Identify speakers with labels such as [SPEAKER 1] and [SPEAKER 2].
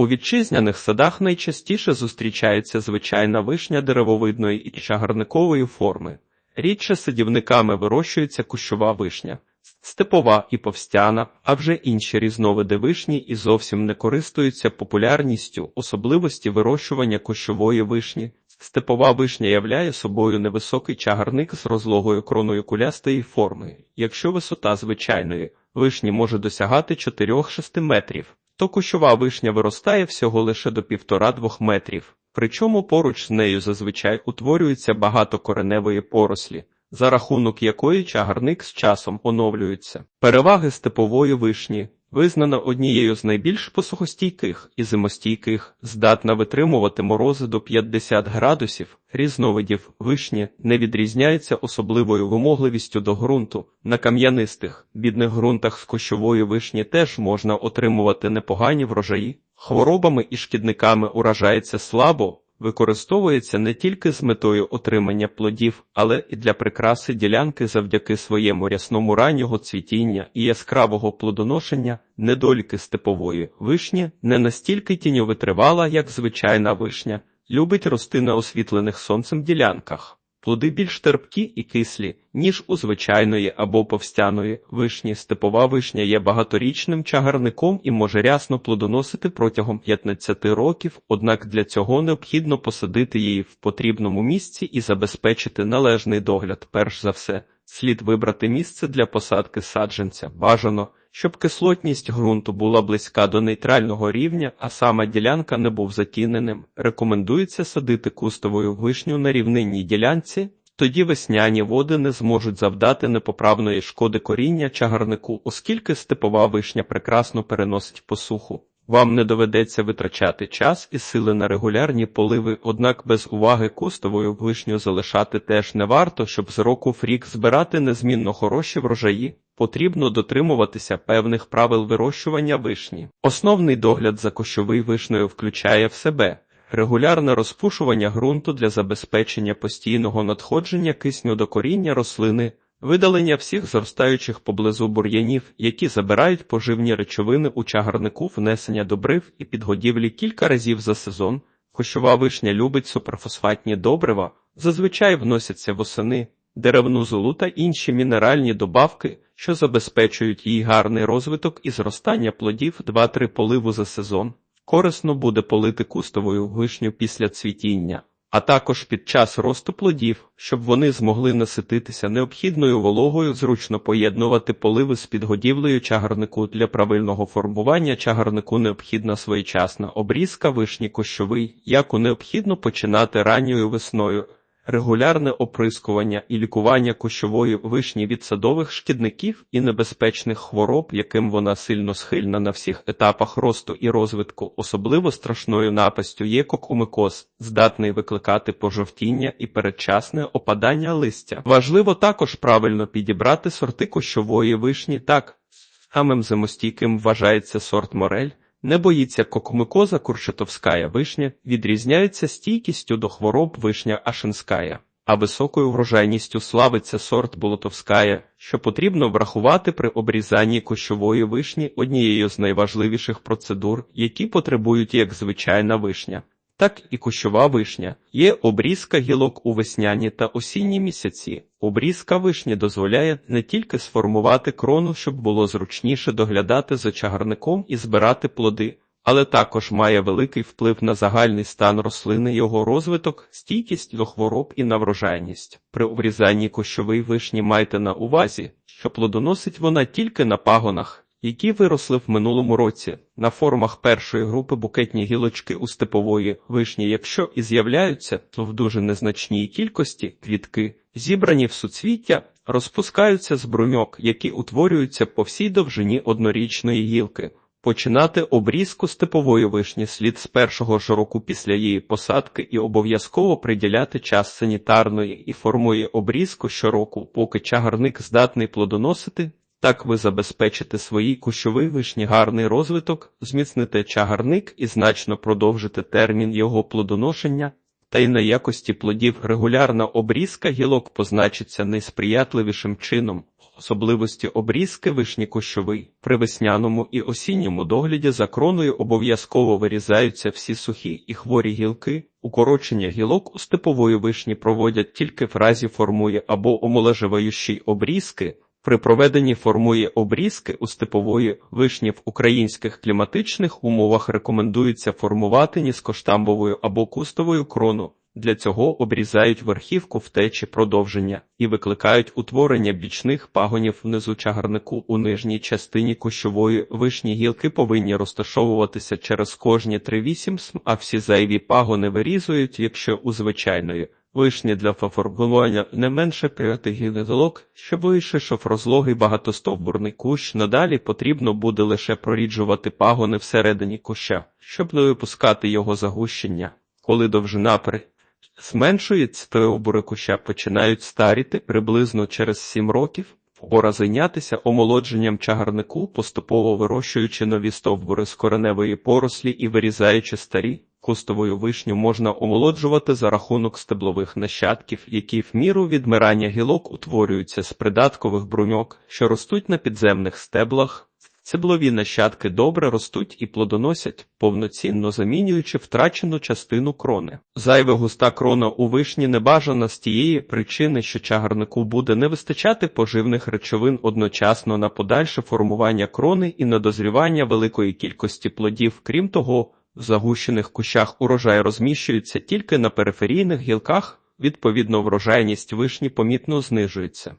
[SPEAKER 1] У вітчизняних садах найчастіше зустрічається звичайна вишня деревовидної і чагарникової форми. Рідше садівниками вирощується кущова вишня, степова і повстяна, а вже інші різновиди вишні і зовсім не користуються популярністю, особливості вирощування кущової вишні. Степова вишня являє собою невисокий чагарник з розлогою кроною кулястої форми. Якщо висота звичайної вишні може досягати 4-6 метрів, то кущова вишня виростає всього лише до 1,5-2 метрів. Причому поруч з нею зазвичай утворюється багато кореневої порослі, за рахунок якої чагарник з часом оновлюється. Переваги степової вишні визнана однією з найбільш посухостійких і зимостійких, здатна витримувати морози до 50 градусів. Різновидів вишні не відрізняється особливою вимогливістю до ґрунту. На кам'янистих, бідних ґрунтах з кущової вишні теж можна отримувати непогані врожаї. Хворобами і шкідниками уражається слабо, використовується не тільки з метою отримання плодів, але і для прикраси ділянки завдяки своєму рясному раннього цвітіння і яскравого плодоношення, недоліки степової вишні не настільки тіньовитривала, як звичайна вишня, любить рости на освітлених сонцем ділянках. Плоди більш терпкі і кислі, ніж у звичайної або повстяної вишні. Степова вишня є багаторічним чагарником і може рясно плодоносити протягом 15 років, однак для цього необхідно посадити її в потрібному місці і забезпечити належний догляд. Перш за все, слід вибрати місце для посадки саджанця. Бажано, щоб кислотність ґрунту була близька до нейтрального рівня, а сама ділянка не був затіненим. Рекомендується садити кустовою вишню на рівнинній ділянці, тоді весняні води не зможуть завдати непоправної шкоди коріння чагарнику, оскільки степова вишня прекрасно переносить посуху. Вам не доведеться витрачати час і сили на регулярні поливи, однак без уваги кустовою вишню залишати теж не варто, щоб з року в рік збирати незмінно хороші врожаї. Потрібно дотримуватися певних правил вирощування вишні. Основний догляд за кущовий вишнею включає в себе регулярне розпушування ґрунту для забезпечення постійного надходження кисню до коріння рослини, видалення всіх зростаючих поблизу бур'янів, які забирають поживні речовини у чагарнику, внесення добрив і підгодівлі кілька разів за сезон. Кущова вишня любить суперфосфатні добрива, зазвичай вносяться восени, деревну золу та інші мінеральні добавки, що забезпечують їй гарний розвиток і зростання плодів 2-3 поливу за сезон. Корисно буде полити кустовою вишню після цвітіння, а також під час росту плодів, щоб вони змогли насититися необхідною вологою, зручно поєднувати поливи з підгодівлею чагарнику для правильного формування чагарнику необхідна своєчасна обрізка вишні кущовий, яку необхідно починати ранньою весною регулярне оприскування і лікування кущової вишні від садових шкідників і небезпечних хвороб, яким вона сильно схильна на всіх етапах росту і розвитку, особливо страшною напастю є кокумикоз, здатний викликати пожовтіння і передчасне опадання листя. Важливо також правильно підібрати сорти кущової вишні так. Самим зимостійким вважається сорт Морель, не боїться кокумикоза курчатовськая вишня, відрізняється стійкістю до хвороб вишня Ашинская, а високою врожайністю славиться сорт Болотовская, що потрібно врахувати при обрізанні кощової вишні однією з найважливіших процедур, які потребують як звичайна вишня так і кущова вишня. Є обрізка гілок у весняні та осінні місяці. Обрізка вишні дозволяє не тільки сформувати крону, щоб було зручніше доглядати за чагарником і збирати плоди, але також має великий вплив на загальний стан рослини, його розвиток, стійкість до хвороб і на врожайність. При обрізанні кущової вишні майте на увазі, що плодоносить вона тільки на пагонах які виросли в минулому році на формах першої групи букетні гілочки у степової вишні, якщо і з'являються, то в дуже незначній кількості квітки, зібрані в суцвіття, розпускаються з бруньок, які утворюються по всій довжині однорічної гілки. Починати обрізку степової вишні слід з першого ж року після її посадки і обов'язково приділяти час санітарної і формує обрізку щороку, поки чагарник здатний плодоносити, так ви забезпечите своїй кущовій вишні гарний розвиток, зміцните чагарник і значно продовжите термін його плодоношення, та й на якості плодів регулярна обрізка гілок позначиться найсприятливішим чином. Особливості обрізки вишні кущовий. При весняному і осінньому догляді за кроною обов'язково вирізаються всі сухі і хворі гілки. Укорочення гілок у степової вишні проводять тільки в разі формує або омоложеваючій обрізки. При проведенні формує обрізки у степової вишні в українських кліматичних умовах рекомендується формувати низькоштамбовою або кустовою крону. Для цього обрізають верхівку втечі продовження і викликають утворення бічних пагонів внизу чагарнику у нижній частині кущової вишні гілки повинні розташовуватися через кожні 3-8 см, а всі зайві пагони вирізують, якщо у звичайної вишні для фаформування не менше 5 гілок, щоб вийшов розлогий багатостовбурний кущ, надалі потрібно буде лише проріджувати пагони всередині куща, щоб не випускати його загущення. Коли довжина при зменшується, стовбури куща починають старіти приблизно через 7 років. Пора зайнятися омолодженням чагарнику, поступово вирощуючи нові стовбури з кореневої порослі і вирізаючи старі. Кустовою вишню можна омолоджувати за рахунок стеблових нащадків, які в міру відмирання гілок утворюються з придаткових бруньок, що ростуть на підземних стеблах. Стеблові нащадки добре ростуть і плодоносять, повноцінно замінюючи втрачену частину крони. Зайве густа крона у вишні не бажана з тієї причини, що чагарнику буде не вистачати поживних речовин одночасно на подальше формування крони і на дозрівання великої кількості плодів. Крім того, в загущених кущах урожай розміщується тільки на периферійних гілках, відповідно врожайність вишні помітно знижується.